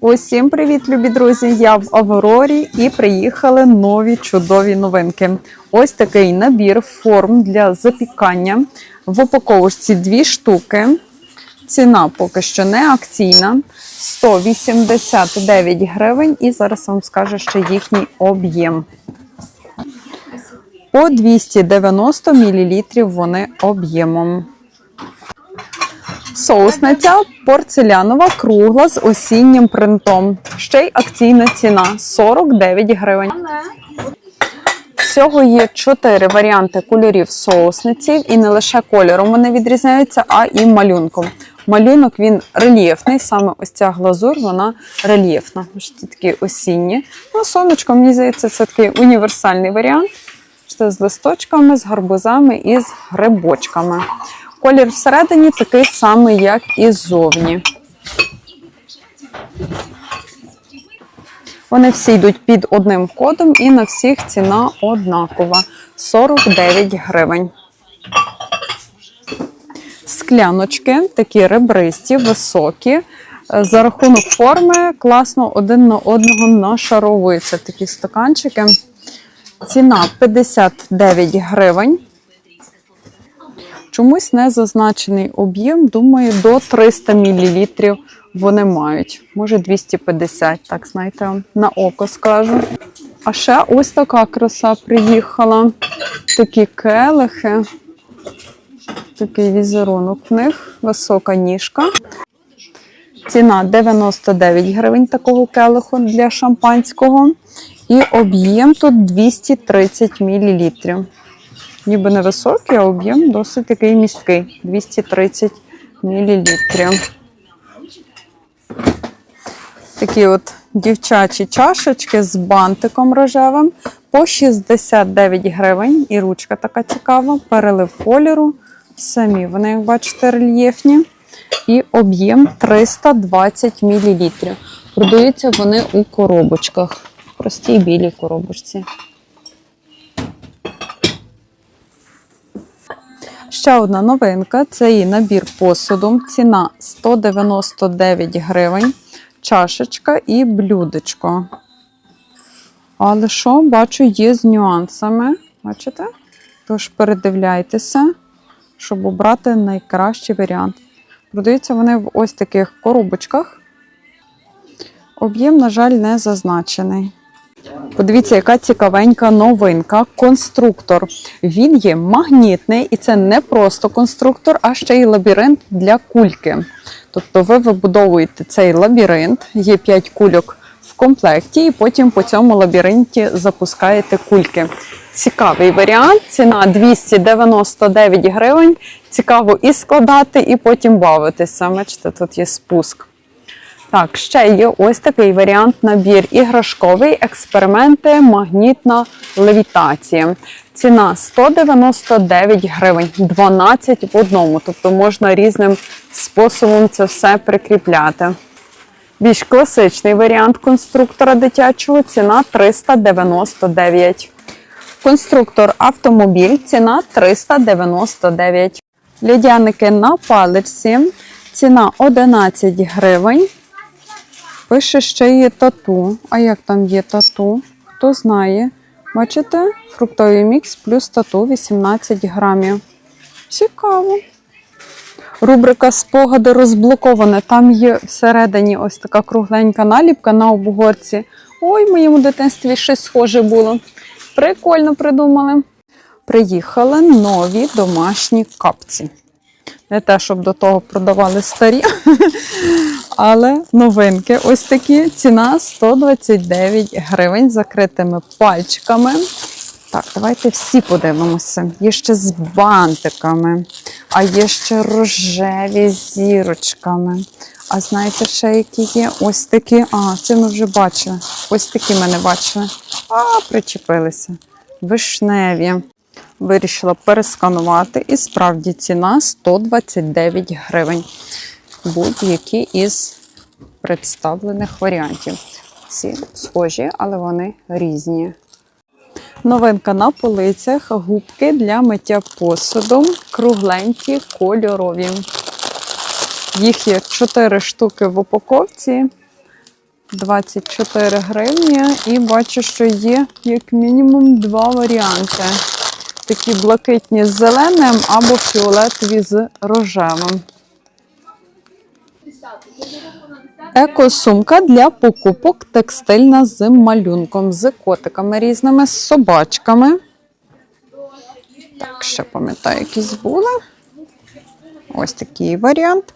Усім привіт, любі друзі! Я в Аврорі і приїхали нові чудові новинки. Ось такий набір форм для запікання. В упаковочці дві штуки. Ціна поки що не акційна. 189 гривень. І зараз вам скажу ще їхній об'єм. По 290 мл вони об'ємом. Соусниця порцелянова кругла з осіннім принтом. Ще й акційна ціна 49 гривень. Всього є чотири варіанти кольорів соусниці, і не лише кольором вони відрізняються, а і малюнком. Малюнок він рельєфний, саме ось ця глазур, вона рельєфна. Такі осінні. Ну, сонечко, мені здається, це такий універсальний варіант. Бачите, з листочками, з гарбузами і з грибочками. Колір всередині такий самий, як і ззовні. Вони всі йдуть під одним кодом і на всіх ціна однакова 49 гривень. Скляночки такі ребристі, високі. За рахунок форми класно один на одного нашаровуються такі стаканчики. Ціна 59 гривень. Чомусь не зазначений об'єм, думаю, до 300 мл вони мають. Може 250, так знаєте, на око скажу. А ще ось така краса приїхала. Такі келихи. Такий візерунок в них, висока ніжка. Ціна 99 гривень такого келиху для шампанського. І об'єм тут 230 мл. Ніби невисокий, а об'єм досить такий місткий 230 мл. Такі от дівчачі чашечки з бантиком рожевим по 69 гривень. І ручка така цікава, перелив кольору. Самі вони, як бачите, рельєфні. І об'єм 320 мл. Продаються вони у коробочках. Простій білій коробочці. Ще одна новинка це і набір посуду. Ціна 199 гривень, чашечка і блюдечко. Але що, бачу, є з нюансами. Бачите? Тож передивляйтеся, щоб обрати найкращий варіант. Продаються вони в ось таких коробочках. Об'єм, на жаль, не зазначений. Подивіться, яка цікавенька новинка. Конструктор. Він є магнітний, і це не просто конструктор, а ще й лабіринт для кульки. Тобто ви вибудовуєте цей лабіринт, є 5 кульок в комплекті, і потім по цьому лабіринті запускаєте кульки. Цікавий варіант. Ціна 299 гривень. Цікаво і складати, і потім бавитися. Бачите, тут є спуск. Так, ще є ось такий варіант набір іграшковий, експерименти, магнітна левітація. Ціна 199 гривень, 12 в одному. Тобто можна різним способом це все прикріпляти. Більш класичний варіант конструктора дитячого ціна 399. Конструктор автомобіль ціна 399. Лідяники на паличці. Ціна 11 гривень. Пише, ще є тату. А як там є тату? Хто знає? Бачите? Фруктовий мікс плюс тату 18 грамів. Цікаво. Рубрика спогади розблоковане. Там є всередині ось така кругленька наліпка на обгорці. Ой, в моєму дитинстві щось схоже було. Прикольно придумали. Приїхали нові домашні капці. Не те, щоб до того продавали старі, але новинки ось такі. Ціна 129 гривень з закритими пальчиками. Так, давайте всі подивимося. Є ще з бантиками, а є ще рожеві зірочками. А знаєте, ще які є? Ось такі. А, це ми вже бачили. Ось такі ми не бачили. А, причепилися. Вишневі. Вирішила пересканувати, і справді ціна 129 гривень. Будь-які із представлених варіантів. Ці схожі, але вони різні. Новинка на полицях, губки для миття посуду, кругленькі, кольорові. Їх є 4 штуки в упаковці. 24 гривні. І бачу, що є як мінімум два варіанти. Такі блакитні з зеленим або фіолетові з рожевим. Екосумка для покупок текстильна з малюнком, з котиками різними, з собачками. Так, ще пам'ятаю, якісь були. Ось такий варіант.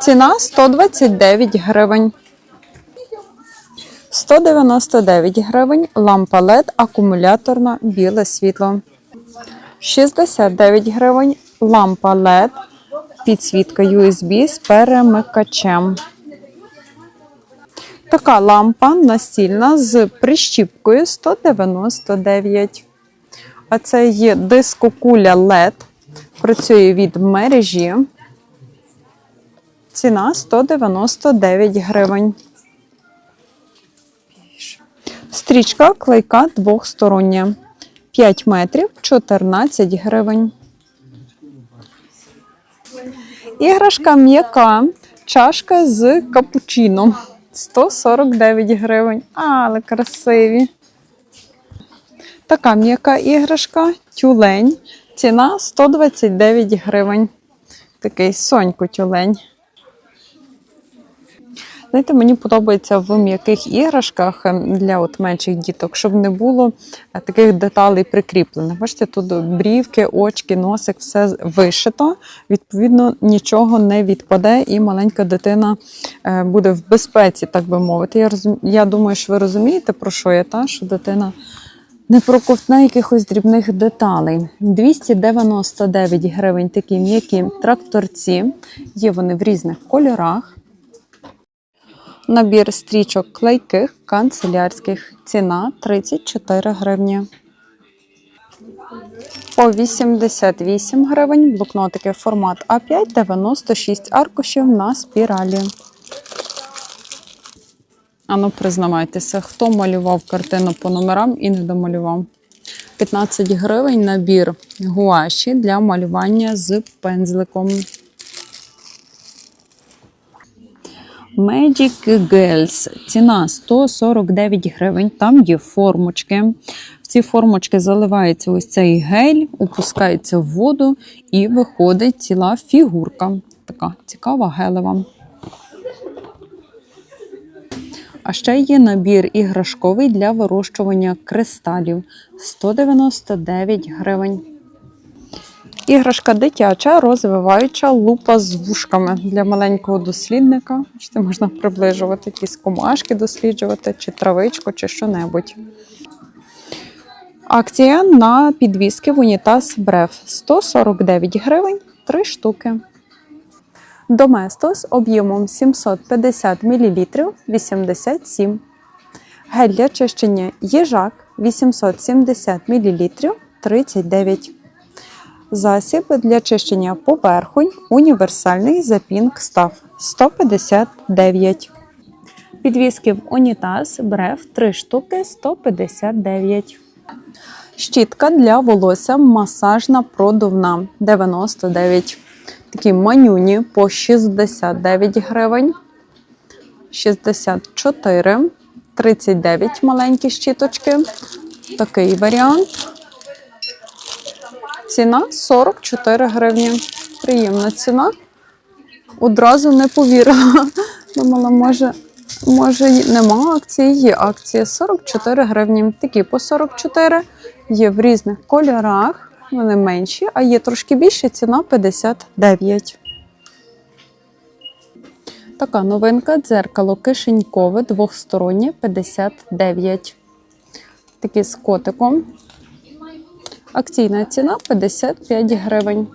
Ціна 129 гривень. 199 гривень. Лампа LED акумуляторна біле світло. 69 гривень. Лампа LED. Підсвітка USB з перемикачем. Така лампа настільна з прищіпкою 199. А це є дискокуля LED. Працює від мережі. Ціна 199 гривень. Стрічка клейка двохстороння. 5 метрів 14 гривень. Іграшка м'яка. Чашка з капучино. 149 гривень. Але красиві. Така м'яка іграшка, тюлень. Ціна 129 гривень. Такий соньку тюлень. Знаєте, мені подобається в м'яких іграшках ем, для от менших діток, щоб не було е, таких деталей прикріплених. Бачите, тут брівки, очки, носик, все вишито. Відповідно, нічого не відпаде, і маленька дитина е, буде в безпеці, так би мовити. Я розум... я думаю, що ви розумієте, про що я, та? що дитина не проковтне якихось дрібних деталей. 299 гривень такі м'які тракторці. Є вони в різних кольорах. Набір стрічок клейких канцелярських. Ціна 34 гривні. По 88 гривень блокнотики формат А5 96 аркушів на спіралі. Ану, признавайтеся, хто малював картину по номерам і не домалював. 15 гривень набір гуаші для малювання з пензликом. Magic Girls. Ціна 149 гривень. Там є формочки. В ці формочки заливається ось цей гель, опускається в воду і виходить ціла фігурка. Така цікава гелева. А ще є набір іграшковий для вирощування кристалів 199 гривень. Іграшка дитяча, розвиваюча лупа з вушками для маленького дослідника. Бачите, можна приближувати якісь комашки, досліджувати, чи травичку, чи що-небудь. Акція на підвіски в унітаз Бреф 149 гривень 3 штуки. Доместос об'ємом 750 мл 87. Гель для чищення їжак 870 мл 39. Засіб для чищення поверхонь універсальний за Pink Staff 159. Підвіски в унітаз бреф 3 штуки 159. Щітка для волосся масажна продувна 99. Такі манюні по 69 гривень. 64, 39 маленькі щіточки. Такий варіант. Ціна 44 гривні. Приємна ціна. Одразу не повірила. Думала, може, може нема акції, є акція 44 гривні. Такі по 44 є в різних кольорах. Вони менші, а є трошки більше, ціна 59. Така новинка дзеркало кишенькове двохстороннє 59. Такі з котиком. Акційна ціна 55 гривень.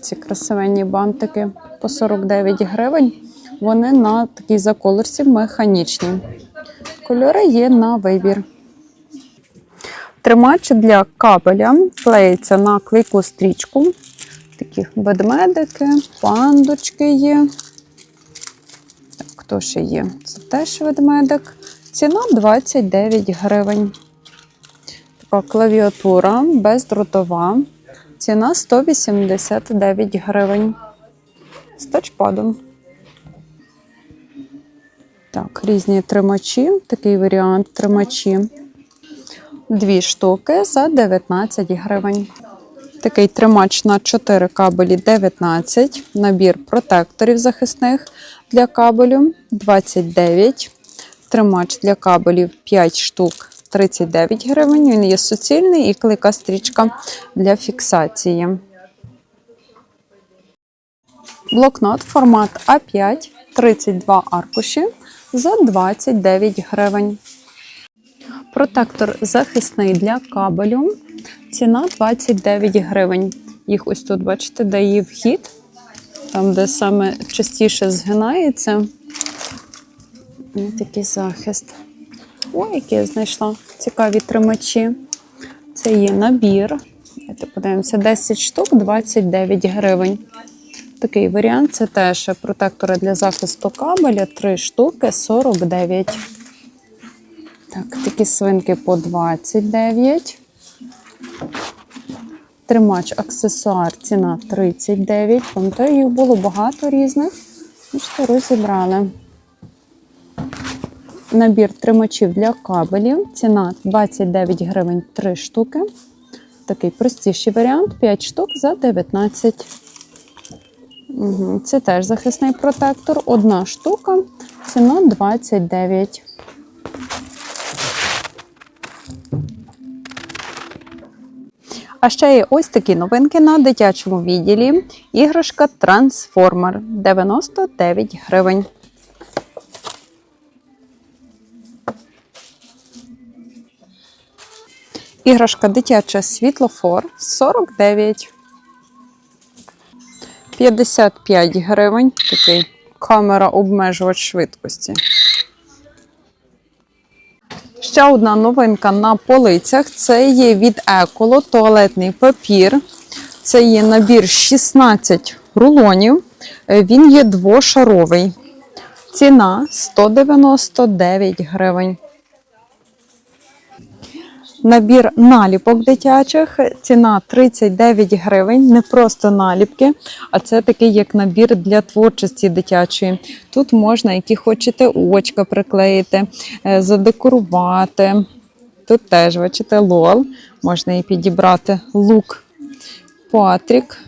Ці красивенні бантики по 49 гривень. Вони на такій заколорці механічні. Кольори є на вибір. Тримач для кабеля клеїться на клейку стрічку. Такі ведмедики, пандочки є. Так, хто ще є? Це теж ведмедик. Ціна 29 гривень. Така клавіатура бездротова. Ціна 189 гривень. З тачпадом. Так, різні тримачі, такий варіант тримачі. Дві штуки за 19 гривень. Такий тримач на 4 кабелі 19. Набір протекторів захисних для кабелю 29. Тримач для кабелів 5 штук 39 гривень. Він є суцільний і клика стрічка для фіксації. Блокнот формат А5 32 аркуші за 29 гривень. Протектор захисний для кабелю. Ціна 29 гривень. Їх ось тут, бачите, де є вхід, там, де саме частіше згинається. Ось такий захист. Ой, який я знайшла цікаві тримачі. Це є набір. Давайте подивимося, 10 штук 29 гривень. Такий варіант це теж протектори для захисту кабеля, 3 штуки 49. Так, такі свинки по 29. Тримач аксесуар, ціна 39. Пам'ятаю, їх було багато різних. Бачите, розібрали. Набір тримачів для кабелів. Ціна 29 гривень 3 штуки. Такий простіший варіант 5 штук за 19. Угу. Це теж захисний протектор. Одна штука. Ціна 29. А ще є ось такі новинки на дитячому відділі. Іграшка Трансформер 99 гривень. Іграшка дитяча світлофор 49. 55 гривень. Такий камера обмежувач швидкості. Ще одна новинка на полицях. Це є від Еколо туалетний папір. Це є набір 16 рулонів. Він є двошаровий. Ціна 199 гривень. Набір наліпок дитячих. Ціна 39 гривень. Не просто наліпки, а це такий як набір для творчості дитячої. Тут можна, які хочете, очка приклеїти, е, задекорувати. Тут теж, бачите, лол. Можна і підібрати лук Патрік.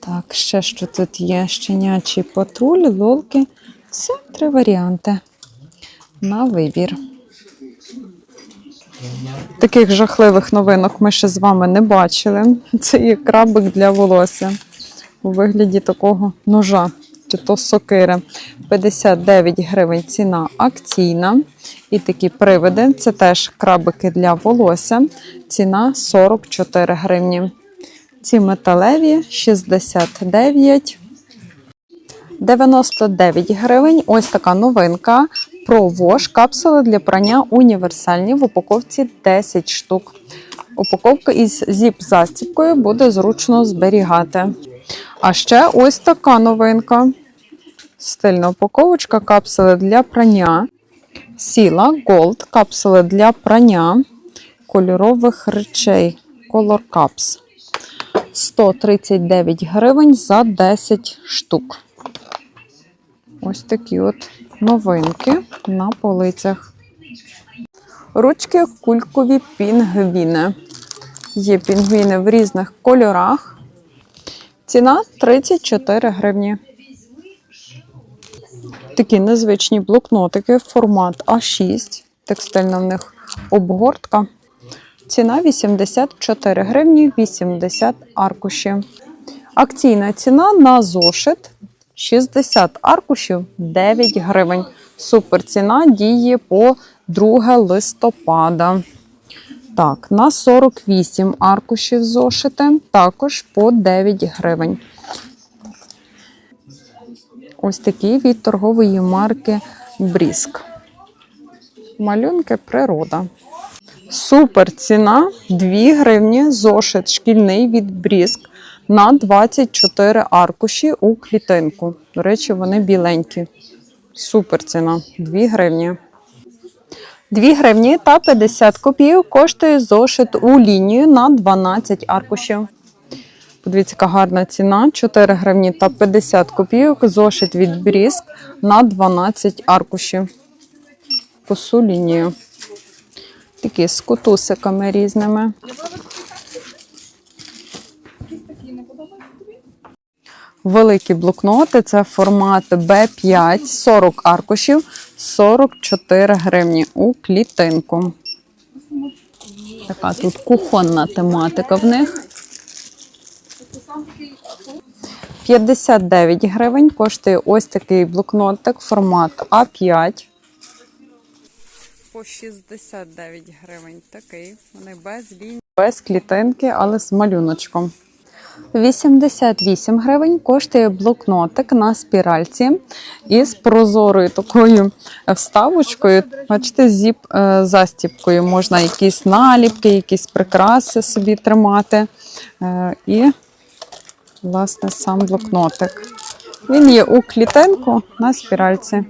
Так, ще що тут є? Щенячий патруль, лолки. Все, три варіанти. На вибір. Таких жахливих новинок ми ще з вами не бачили. Це є крабик для волосся у вигляді такого ножа чи то сокири. 59 гривень ціна акційна. І такі привиди це теж крабики для волосся. Ціна 44 гривні. Ці металеві 69. 99 гривень. Ось така новинка. Про Вош капсули для прання універсальні в упаковці 10 штук. Упаковка із зіп-застіпкою буде зручно зберігати. А ще ось така новинка. Стильна упаковочка капсули для прання. Сіла Gold капсули для прання кольорових речей. Color Cups. 139 гривень за 10 штук. Ось такі от новинки на полицях. Ручки кулькові пінгвіни. Є пінгвіни в різних кольорах. Ціна 34 гривні. Такі незвичні блокнотики, формат А6. Текстильна в них обгортка. Ціна 84 гривні 80 аркушів. Акційна ціна на зошит 60 аркушів 9 гривень. Супер ціна діє по 2 листопада. Так, на 48 аркушів зошити також по 9 гривень. Ось такі від торгової марки Бріск. Малюнки природа. Супер ціна 2 гривні зошит шкільний від Бріск на 24 аркуші у клітинку. До речі, вони біленькі. Супер ціна 2 гривні. 2 гривні та 50 копійок коштує зошит у лінію на 12 аркушів. Подивіться, яка гарна ціна: 4 гривні та 50 копійок. Зошит від Бріск на 12 аркушів. Косу лінію. Такі з кутусиками різними. Великі блокноти це формат B5, 40 аркушів, 44 гривні у клітинку. Така тут кухонна тематика в них. 59 гривень коштує ось такий блокнотик, формат А5. По 69 гривень такий. Вони без лінії, без клітинки, але з малюночком. 88 гривень коштує блокнотик на спіральці із прозорою такою вставочкою. Бачите, зіп е, застіпкою. Можна якісь наліпки, якісь прикраси собі тримати. Е, І, власне, сам блокнотик. Він є у клітинку на спіральці.